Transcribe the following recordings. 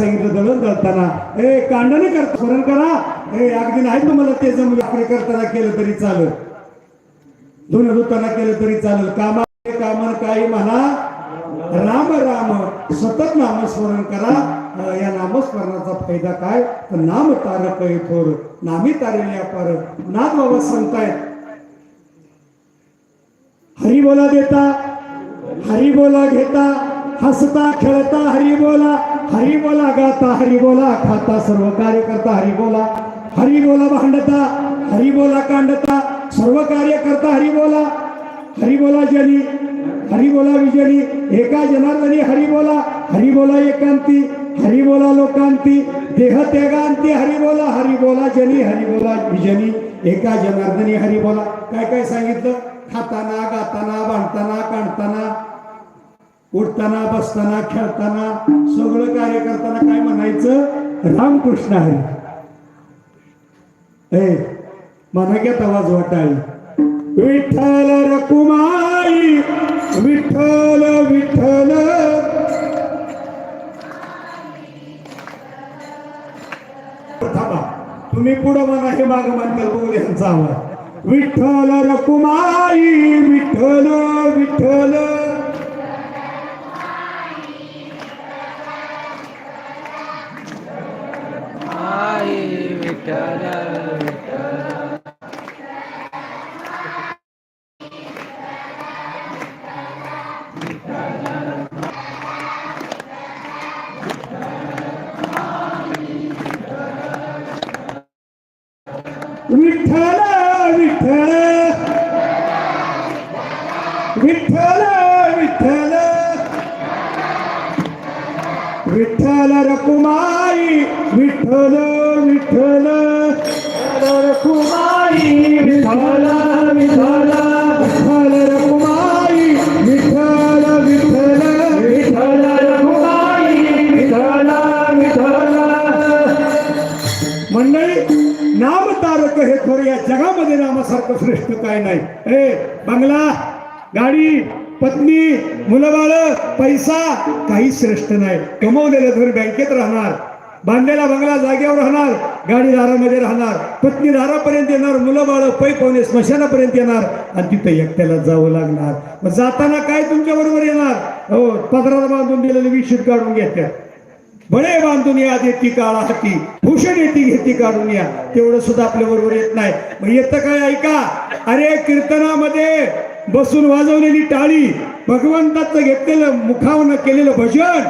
सांगितलं दळण दळताना. ए कांडणे करता स्मरण करा. ए अगदी नाही तुम्हाला ते जमलं. आपले करताना केलं तरी चालेल. धुन धुताना केलं तरी चालेल. कामा कामन काही म्हणा. राम राम. सतत नामस्मरण करा. या नामस्मरणाचा फायदा काय? तर नाम तारक आहे थोर. नामी तारेले अपार. नाथ बाबा सांगतायत. हरी बोला देता. हरी बोला घेता. हसता खेळता हरी बोला हरी बोला गाता हरी बोला खाता सर्व कार्य करता हरी बोला हरी बोला भांडता हरी बोला कांडता सर्व कार्य करता हरी बोला हरी बोला जनी हरी बोला विजनी एका जनार्दनी हरी बोला हरी बोला एकांती हरी बोला लोकांती देह त्यागांती हरी बोला हरी बोला जनी हरी बोला विजनी एका जनार्दनी हरी बोला काय काय सांगितलं खाताना गाताना बांधताना काढताना उठताना बसताना खेळताना सगळं कार्य करताना काय म्हणायचं? रामकृष्ण हरी. ए म्हणा घेत आवाज वाटाळी विठ्ठल रकुमाई विठ्ठल विठ्ठल. थांबा तुम्ही पुढं म्हणा हे माग म्हणतात बोल यांचा आवाज. विठ्ठल रकुमाई विठ्ठल विठ्ठल. विठ्ठल विठ्ठल विठ्ठल विठ्ठल विठ्ठल विठ्ठल विठ्ठल रकुमाई विठ्ठल विठ्ठल. विठ्ठल विठ्ठल. विठ्ठल विठ्ठल. विठ्ठल विठ्ठल विठ्ठल विठ्ठल. मंडळी नाम तारक हे थोर या जगामध्ये नामासारखं श्रेष्ठ काय नाही. ए बंगला गाडी पत्नी मुलं बाळ पैसा काही श्रेष्ठ नाही. कमवलेलं थोडी बँकेत राहणार. बांधलेला बंगला जागेवर राहणार गाडी दारामध्ये राहणार पत्नी दारापर्यंत येणार मुलं बाळ पै पाहुणे स्मशानापर्यंत येणार आणि तिथं एकट्याला जावं लागणार. मग जाताना काय तुमच्या बरोबर येणार? हो पदराला बांधून दिलेलं विशीत काढून घेतात बळे बांधून या देती काळा हाती. भूषण येती घेती काढून या. तेवढं सुद्धा आपल्या बरोबर येत नाही. मग येतं काय ऐका? अरे कीर्तनामध्ये बसून वाजवलेली टाळी भगवंताचं घेतलेलं मुखावनं केलेलं भजन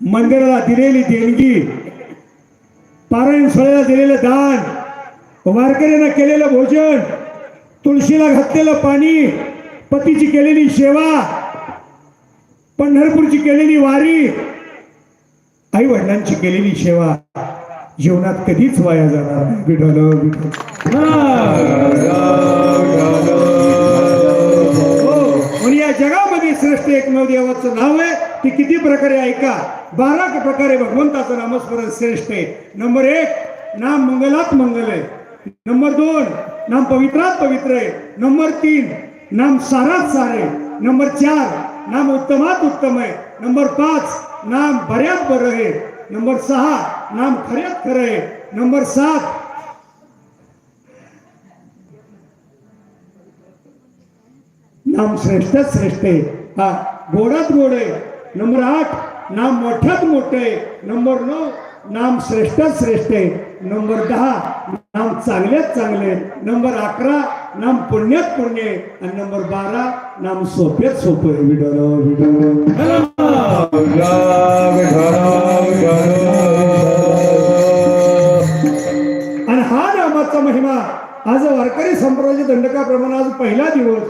मंदिराला दिलेली देणगी पारायण सोहळ्याला दिलेलं दान वारकऱ्यांना केलेलं भोजन तुळशीला घातलेलं पाणी पतीची केलेली सेवा पंढरपूरची केलेली वारी आई वडिलांची केलेली सेवा जीवनात कधीच वाया जाणार नाही. विठल विठ्ठल. हो, हो. या जगामध्ये श्रेष्ठ एकमेव देवाचं नाव आहे ती किती प्रकारे ऐका? बारा प्रकारे भगवंताचं नामस्मरण श्रेष्ठ आहे. नंबर एक नाम मंगलात मंगल आहे. नंबर दोन नाम पवित्रात पवित्र आहे. नंबर तीन नाम सारात सारे नंबर चार नाम उत्तमात उत्तम आहे. नंबर पाच नाम बऱ्यात बरं आहे. नंबर सहा नाम खऱ्यात खरं आहे. नंबर सात नाम श्रेष्ठच श्रेष्ठ आहे. हा गोडात गोड आहे. नंबर आठ नाम मोठ्यात मोठं. आहे नंबर नऊ नाम श्रेष्ठच श्रेष्ठ. आहे नंबर दहा नाम चांगल्यात चांगले. नंबर अकरा नाम पुण्यात पुण्य. आहे आणि नंबर बारा नाम सोप्यात सोपं. आहे विडोल आणि हा नामाचा महिमा आज वारकरी संप्रदायाच्या दंडकाप्रमाणे आज पहिला दिवस.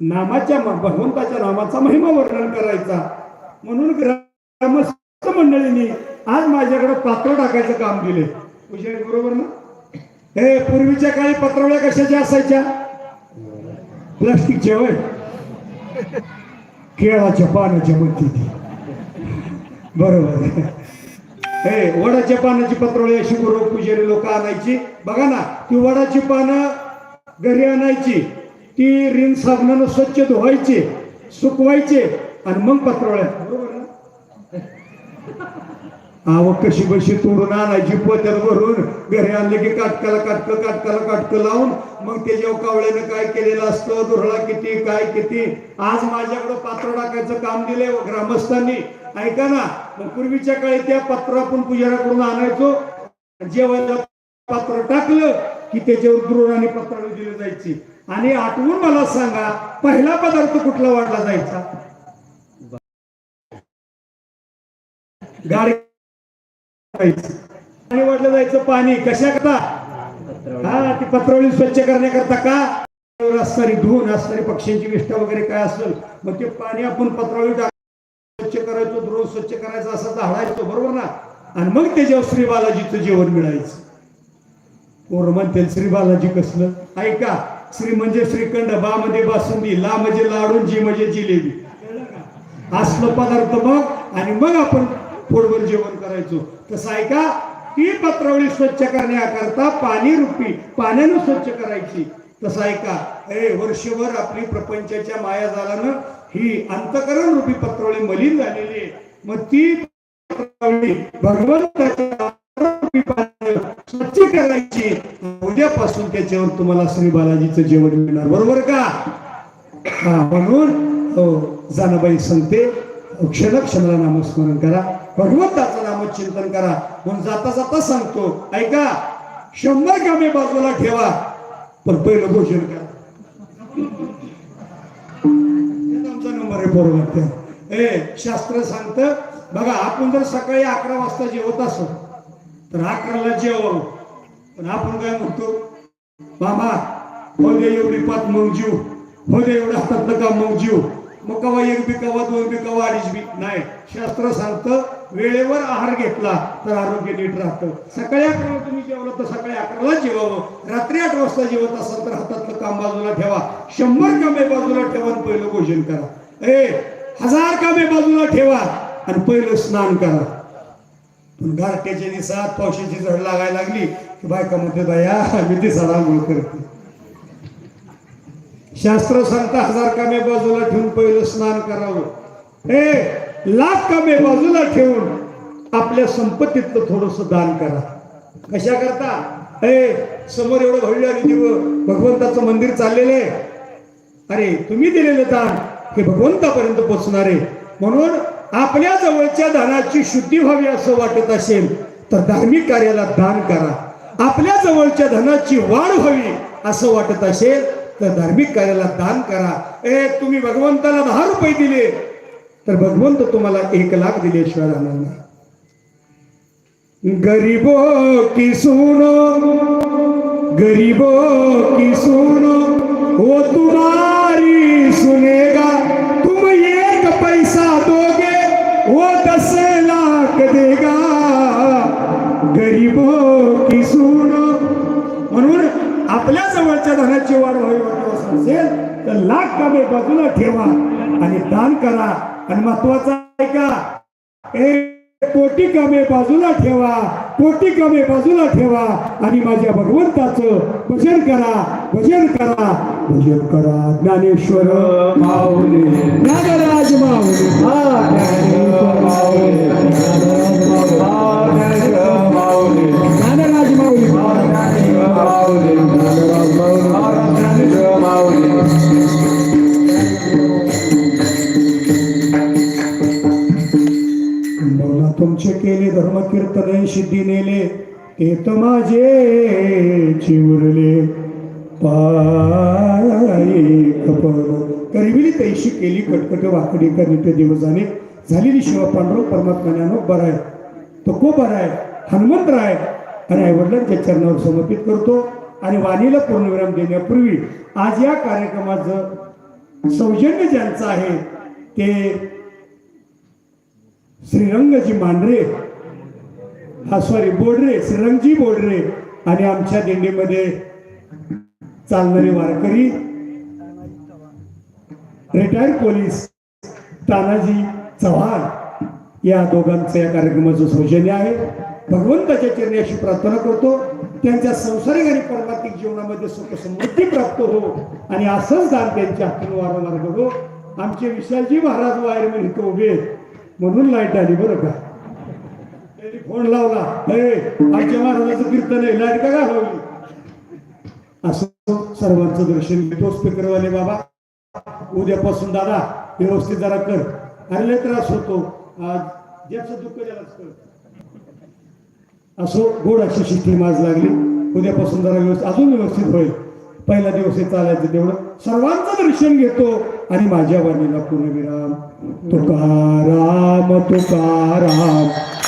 नामाच्या भगवंताच्या नामाचा महिमा वर्णन करायचा. म्हणून ग्रामस्थ मंडळींनी आज माझ्याकडे पात्र टाकायचं काम दिले पुजारी बरोबर ना? हे पूर्वीच्या काळी पत्रवळ्या कशाच्या असायच्या? प्लास्टिकच्या वय केळाच्या पानाच्या म्हणते ती बरोबर. हे वडाच्या पानाची पत्रवळी अशी गुरु पुजारी लोक आणायची. बघा ना ती वडाची पानं घरी आणायची. ती रिन साबणानं स्वच्छ धुवायची सुकवायचे. आणि मग पत्रवळ्या. बरोबर ना आवक कशी बशी तोडून आणायची पोत्यात भरून. घरी आणले की काटकाला काटकं काटकाला काटकं लावून. मग त्याच्यावर कावळ्यानं काय केलेलं असतं दुरळा किती काय किती. आज माझ्याकडं पात्र टाकायचं काम दिलंय हो ग्रामस्थांनी. ऐका ना मग पूर्वीच्या काळी त्या पत्र आपण पुजाराकडून आणायचो. जेव्हा पात्र टाकलं की त्याच्यावर द्रोण आणि दिली जायची. आणि आठवून मला सांगा पहिला पदार्थ कुठला वाढला जायचा? गाडी पाणी वाटलं जायचं पाणी. कशा करता? हा ती पत्रावळी स्वच्छ करण्याकरता का? असणारी धुवून असणारी पक्ष्यांची विष्ठा वगैरे काय असेल मग ते पाणी आपण पत्रावळी टाक स्वच्छ करायचो द्रोण स्वच्छ करायचं असं धाडायचो बरोबर ना? आणि मग त्याच्यावर श्री बालाजीचं जेवण मिळायचं. पोर म्हणते श्री बालाजी कसलं? ऐका श्री म्हणजे श्रीखंड बा म्हणजे बासुंदी ला म्हणजे लाडू जी म्हणजे जिलेबी. असलं पदार्थ मग आणि मग आपण पोटभर जेवण करायचो. तसं ऐका ती पत्रावळी स्वच्छ करण्याकरता पाणी रुपी पाण्यानं स्वच्छ करायची. तसं ऐका अरे वर्षभर आपली प्रपंचाच्या मायाजालानं ही अंतकरण रूपी पत्रावळी मलिन झालेली आहे. मग ती पत्रावळी भगवंताच्या स्वच्छ करायची. उद्यापासून त्याच्यावर तुम्हाला श्री बालाजीचं जेवण मिळणार. बरोबर का? हा म्हणून हो जानाबाई सांगते क्षणक्षणाला नामस्मरण करा. भगवंताचं नामचिंतन करा. म्हणून जाता जाता सांगतो ऐका शंभर कामे बाजूला ठेवा पण पहिलं भोजन करा. आमचा नंबर आहे बरोबर ए शास्त्र सांगतं बघा आपण जर सकाळी अकरा वाजता जेवत असो तर अकराला जेवण पण आपण काय म्हणतो मामा हो दे एवढी पाच मग जीव. हो दे एवढं हातातलं काम मग जीव. मग कवा एक बी कवा दोन बी कवा अडीच बी? नाही. शास्त्र सांगतं वेळेवर आहार घेतला तर आरोग्य नीट राहतं. सकाळी अकराला तुम्ही जेवलं तर सकाळी अकराला जेवावं. रात्री आठ वाजता जेवत असाल तर हातातलं काम बाजूला ठेवा. शंभर कामे बाजूला ठेवा आणि पहिलं भोजन करा. ए हजार कामे बाजूला ठेवा आणि पहिलं स्नान करा. पण गारट्याच्या दिवसात पावसाची झड लागायला लागली की बायका म्हणते बाया मी दिसाला आंघोळ करते. शास्त्र सांगता हजार कामे बाजूला ठेवून पहिलं स्नान करावं. ए लाख कामे बाजूला ठेवून आपल्या संपत्तीतलं थोडस दान करा. कशा करता? ए समोर एवढं भव्य आणि दिवं भगवंताचं मंदिर चाललेलं आहे. अरे तुम्ही दिलेलं दान हे भगवंतापर्यंत पोचणार आहे. म्हणून आपल्या जवळच्या दानाची शुद्धी व्हावी असं वाटत असेल तर धार्मिक कार्याला दान करा. आपल्या जवळच्या धनाची वाढ व्हावी असं वाटत असेल तर धार्मिक कार्याला दान करा. ए, तुम्ही भगवंताला दहा रुपये दिले. तर भगवंत तुम्हाला एक लाख दिल्याशिवाय राहणार नाही गरीबो की सुनो, गरीबों की सुनो, वो तुम्हारी सुनेगा. तुम एक पैसा दोगे, वो दस लाख देगा. गरीबों की सुनो. म्हणून आपल्या जवळच्या धनाची वाढ व्हावी. असेल तर लाख कामे बाजूला ठेवा आणि दान करा. आणि महत्वाचं आहे का? ए कोटी कामे बाजूला ठेवा. कोटी कामे बाजूला ठेवा. आणि माझ्या भगवंताचं भजन करा. भजन करा. भजन करा ज्ञानेश्वर. माऊली. ज्ञानराज माऊली. माझे चिमुरले पायी तैशी केली कटकट वाकडी करीत दिवसाने. झालेली शिवा पांडुरंग परमात्म्यानं बरा आहे. तो खूप बरा आहे. हनुमंतराय आणि आईवडिलांच्या चरणावर समर्पित करतो. आणि वाणीला पूर्णविराम देण्यापूर्वी आज या कार्यक्रमाचं सौजन्य ज्यांचं आहे ते श्रीरंगजी मांढरे. हा सॉरी बोडरे श्रीरंगजी बोडरे आणि आमच्या दिंडीमध्ये चालणारे वारकरी रिटायर्ड पोलीस तानाजी चव्हाण या दोघांचं या कार्यक्रमाचं सौजन्य आहे. भगवंताच्या चरणी अशी प्रार्थना करतो. त्यांच्या संसारिक आणि परमार्थिक जीवनामध्ये सुख समृद्धी प्राप्त हो आणि असंच दान त्यांच्या हातून वारंवार घडो. आमचे विशालजी महाराज वायर इथं उभे म्हणून लाइट आली बरं का? त्यांनी फोन लावला. हे आमच्या महाराजाचं कीर्तन आहे लाइट का घालवली? असं सर्वांचं दर्शन घेतो स्पीकरवाले बाबा. उद्यापासून दादा व्यवस्थित जरा कर. अरे लय त्रास होतो. आज ज्याचं दुःख त्यालाच कर असो गोड अशी शिस्ती आज लागली. उद्यापासून जरा व्यवस्थित अजून व्यवस्थित होईल. पहिला दिवस हे चालायचं तेवढं. सर्वांचं दर्शन घेतो. आणि माझ्या वाणीला पूर्णविराम तुकाराम तुकाराम